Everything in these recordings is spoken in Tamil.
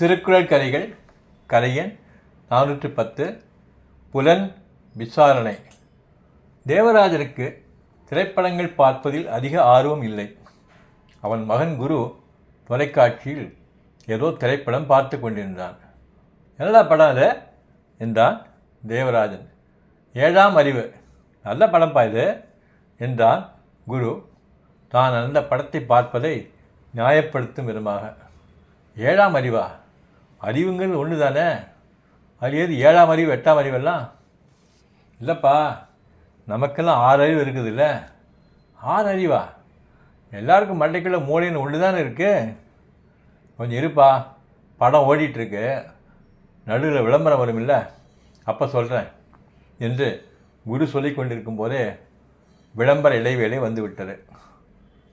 திருக்குறள் கதைகள் கரையன் நானூற்று பத்து புலன் விசாரணை. தேவராஜனுக்கு திரைப்படங்கள் பார்ப்பதில் அதிக ஆர்வம் இல்லை. அவன் மகன் குரு தொலைக்காட்சியில் ஏதோ திரைப்படம் பார்த்து கொண்டிருந்தான். என்னடா படம் அது? என்றான் தேவராஜன். ஏழாம் அறிவு. நல்ல படம் இது என்றான் குரு. தான் அந்த படத்தை பார்ப்பதை நியாயப்படுத்தும் விதமாக. ஏழாம் அறிவா? அறிவுங்கள் ஒன்று தானே அது ஏது ஏழாம் அறிவு எட்டாம் அறிவெல்லாம் இல்லைப்பா நமக்கெல்லாம் ஆறு அறிவு இருக்குது இல்லை ஆறு அறிவா? எல்லாருக்கும் மண்டைக்குள்ளே மூளைன்னு ஒன்று தானே இருக்குது கொஞ்சம் இருப்பா படம் ஓடிட்டுருக்கு. நடுவில் விளம்பரம் வரும் இல்லை அப்போ சொல்கிறேன் என்று குரு சொல்லி கொண்டிருக்கும் போதே விளம்பர இடைவேளை வந்து விட்டது.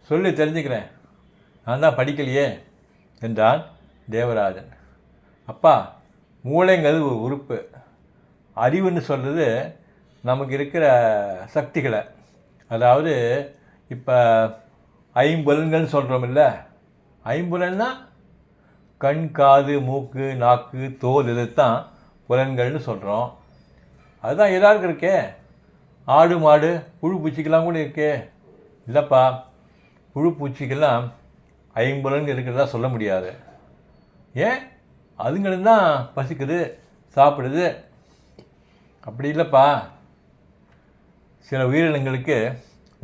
சொல்லி தெரிஞ்சுக்கிறேன். நான் தான் படிக்கலையே என்றான் தேவராஜன். அப்பா மூளைங்கிறது ஒரு உறுப்பு. அறிவுன்னு சொல்கிறது நமக்கு இருக்கிற சக்திகளை. அதாவது இப்போ ஐம்புலன்கள்னு சொல்கிறோம் இல்லை ஐம்புலன்னா கண் காது மூக்கு நாக்கு தோல் இதுதான் புலன்கள்னு சொல்கிறோம் அதுதான் எல்லாருக்கும் இருக்கே. ஆடு மாடு புழு பூச்சிக்கெல்லாம் கூட இருக்கே. இல்லைப்பா புழு பூச்சிக்கெல்லாம் ஐம்புலன் இருக்கிறதா சொல்ல முடியாது. ஏன்? அதுங்களும் தான் பசிக்குது சாப்பிடுது. அப்படி இல்லைப்பா. சில உயிரினங்களுக்கு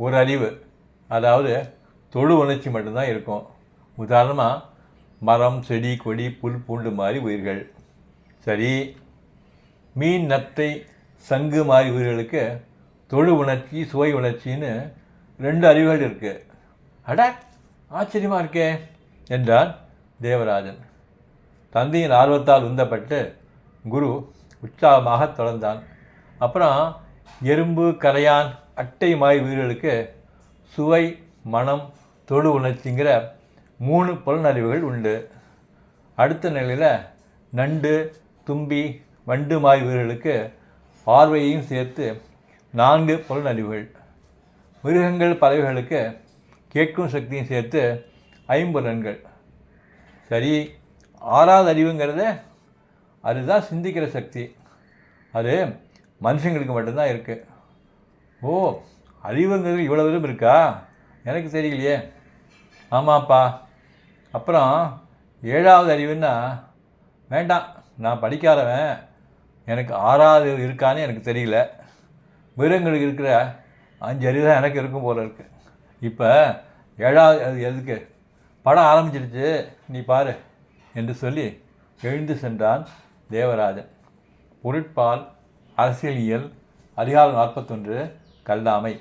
ஒரு அறிவு அதாவது தொழு உணர்ச்சி மட்டும்தான் இருக்கும். உதாரணமாக மரம் செடி கொடி புல் பூண்டு மாதிரி உயிர்கள். சரி மீன் நத்தை சங்கு மாதிரி உயிர்களுக்கு தொழு உணர்ச்சி சுவை உணர்ச்சின்னு ரெண்டு அறிவுகள் இருக்குது அட ஆச்சரியமாக இருக்கே என்றான் தேவராஜன். தந்தையின் ஆர்வத்தால் உந்தப்பட்டு குரு உற்சாகமாக தொடர்ந்தான். அப்புறம் எறும்பு கரையான் அட்டை மாய் உயிர்களுக்கு சுவை மனம் தொடு உணர்ச்சிங்கிற மூணு புலனறிவுகள் உண்டு. அடுத்த நிலையில் நண்டு தும்பி வண்டு மாய் உயிர்களுக்கு பார்வையையும் சேர்த்து நான்கு புலனறிவுகள். மிருகங்கள் பறவைகளுக்கு கேட்கும் சக்தியும் சேர்த்து ஐம்புலன்கள். சரி ஆறாவது அறிவுங்கிறது அதுதான் சிந்திக்கிற சக்தி. அது மனுஷங்களுக்கு மட்டும்தான் இருக்குது ஓ அறிவுங்கிறது இவ்வளோ விதம் இருக்கா? எனக்கு தெரியலையே. ஆமாப்பா. அப்புறம் ஏழாவது அறிவுன்னா வேண்டாம் நான் படிக்காதவன். எனக்கு ஆறாவது இருக்கான்னு எனக்கு தெரியல. மிருகங்களுக்கு இருக்கிற அஞ்சு அறிவு தான் எனக்கு இருக்கும் போல இருக்குது இப்போ ஏழாவது அது எதுக்கு? படம் ஆரம்பிச்சிருச்சு. நீ பாரு. என்று சொல்லி எழுந்து சென்றான் தேவராஜன். பொருட்பால் அரசியலியல் அதிகாரம் நாற்பத்தொன்று கல்லாமை.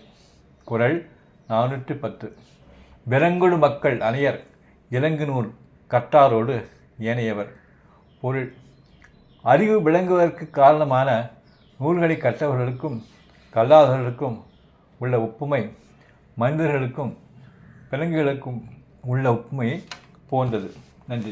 குரல் நானூற்று பத்து. பெரங்குடு மக்கள் அணையர் இலங்கு நூல் கற்றாரோடு ஏனையவர். பொருள் அறிவு விளங்குவதற்கு காரணமான நூல்களை கற்றவர்களுக்கும் கல்லாதவர்களுக்கும் உள்ள ஒப்புமை மனிதர்களுக்கும் விலங்குகளுக்கும் உள்ள ஒப்புமை போன்றது. நன்றி.